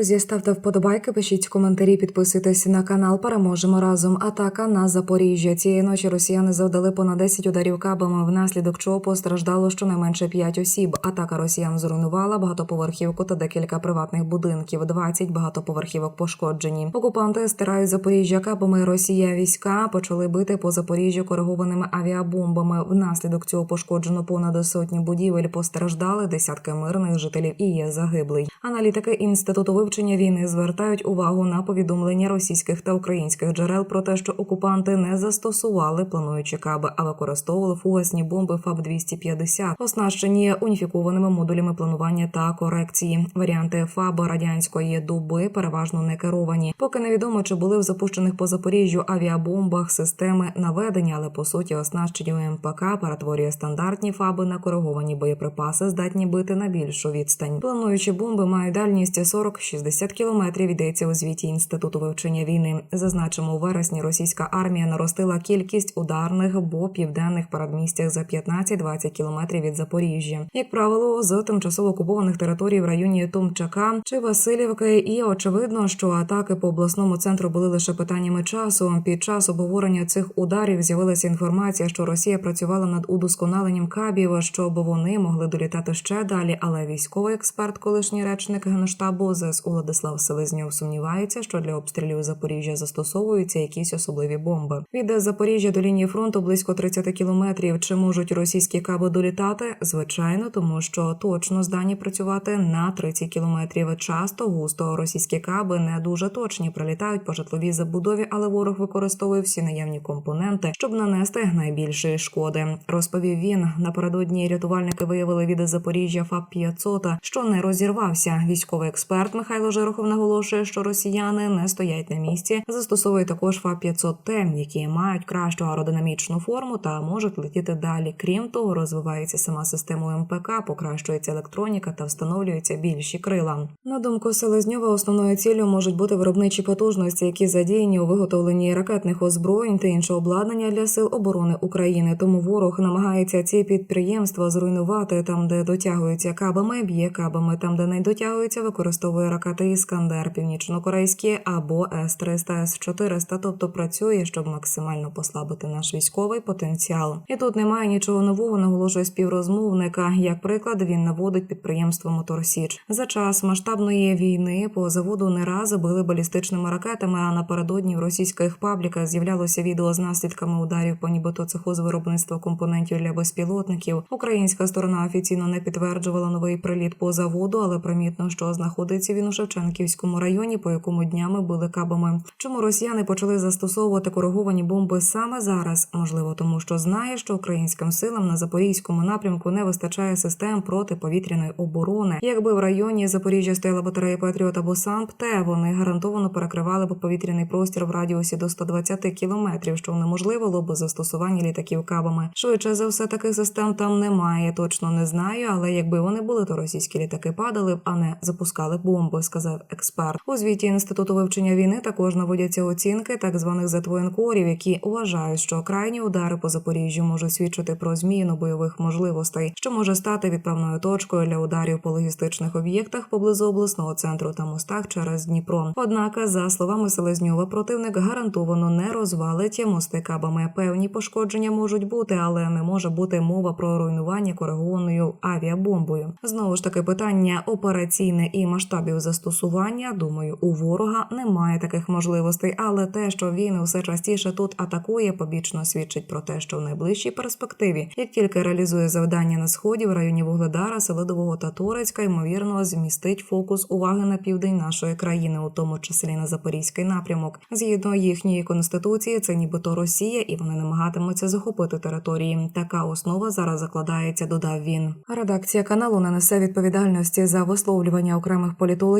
Друзі, ставте вподобайки, пишіть коментарі, підписуйтесь на канал. Переможемо разом. Атака на Запоріжжя. Цієї ночі росіяни завдали понад 10 ударів кабами, внаслідок чого постраждало щонайменше 5 осіб. Атака росіян зруйнувала багатоповерхівку та декілька приватних будинків. 20 багатоповерхівок пошкоджені. Окупанти стирають Запоріжжя кабами. Росія війська почали бити по Запоріжжю коригованими авіабомбами. Внаслідок цього пошкоджено понад сотні будівель. Постраждали десятки мирних жителів і є загиблий. Аналітики інституту вивчення війни звертають увагу на повідомлення російських та українських джерел про те, що окупанти не застосували плануючі каби, а використовували фугасні бомби ФАБ 250 оснащені уніфікованими модулями планування та корекції. Варіанти ФАБ радянської доби переважно не керовані. Поки невідомо, чи були в запущених по Запоріжжю авіабомбах системи наведення, але по суті оснащення МПК перетворює стандартні ФАБи на кориговані боєприпаси, здатні бити на більшу відстань. Плануючі бомби мають дальність 40-60 кілометрів. Йдеться у звіті інституту вивчення війни. Зазначимо, у вересні російська армія наростила кількість ударних бо південних передмістях за 15-20 кілометрів від Запоріжжя. Як правило, з тимчасово окупованих територій в районі Томчака чи Васильівки, і очевидно, що атаки по обласному центру були лише питаннями часу. Під час обговорення цих ударів з'явилася інформація, що Росія працювала над удосконаленням кабів, щоб вони могли долітати ще далі. Але військовий експерт, колишній речник генштабу ЗСУ Владислав Селезньов сумнівається, що для обстрілів Запоріжжя застосовуються якісь особливі бомби. Від Запоріжжя до лінії фронту близько 30 кілометрів. Чи можуть російські каби долітати? Звичайно, тому що точно здані працювати на 30 кілометрів. Часто густо російські каби не дуже точні, прилітають по житловій забудові, але ворог використовує всі наявні компоненти, щоб нанести найбільшої шкоди. Розповів він напередодні. Рятувальники виявили від Запоріжжя ФАП 500 що не розірвався. Військовий експерт Михайло Жирохов наголошує, що росіяни не стоять на місці. Застосовує також ФАП 500 т які мають кращу аеродинамічну форму та можуть летіти далі. Крім того, розвивається сама система МПК, покращується електроніка та встановлюються більші крила. На думку Селезньова, основною ціллю можуть бути виробничі потужності, які задіяні у виготовленні ракетних озброєнь та іншого обладнання для сил оборони України. Тому ворог намагається ці підприємства зруйнувати там, де дотягуються кабами, б'є кабами, там, де не дотягуються, використовує ракети Іскандер, північно-корейські або С-300, С-400, тобто працює, щоб максимально послабити наш військовий потенціал. І тут немає нічого нового, наголошує співрозмовника. Як приклад, він наводить підприємство Моторсіч. За час масштабної війни по заводу не раз били балістичними ракетами. А напередодні в російських пабліках з'являлося відео з наслідками ударів по нібито цеху з виробництва компонентів для безпілотників. Українська сторона офіційно не підтверджувала новий приліт по заводу, але примітно, що знаходиться він Шевченківському районі, по якому днями били кабами. Чому росіяни почали застосовувати кориговані бомби саме зараз? Можливо, тому що знає, що українським силам на запорізькому напрямку не вистачає систем протиповітряної оборони. Якби в районі Запоріжжя стояла батарея Патріот або САМП, те вони гарантовано перекривали б повітряний простір в радіусі до 120 кілометрів, що унеможливило б застосування літаків кабами. Швидше за все, таких систем там немає. Точно не знаю, але якби вони були, то російські літаки падали б, а не запускали бомби, сказав експерт. У звіті інституту вивчення війни також наводяться оцінки так званих затвоєнкорів, які вважають, що крайні удари по Запоріжжю можуть свідчити про зміну бойових можливостей, що може стати відправною точкою для ударів по логістичних об'єктах поблизу обласного центру та мостах через Дніпро. Однак, за словами Селезньова, противник гарантовано не розвалить мости кабами. Певні пошкодження можуть бути, але не може бути мова про руйнування коригованою авіабомбою. Знову ж таки, питання операційне і масштабів застосування. Думаю, у ворога немає таких можливостей, але те, що він все частіше тут атакує, побічно свідчить про те, що в найближчій перспективі, як тільки реалізує завдання на сході в районі Вугледара, Селидового та Турецька, ймовірно, змістить фокус уваги на південь нашої країни, у тому числі на запорізький напрямок. Згідно їхньої конституції, це нібито Росія, і вони намагатимуться захопити території. Така основа зараз закладається. Додав він. Редакція каналу не несе відповідальності за висловлювання окремих політологів,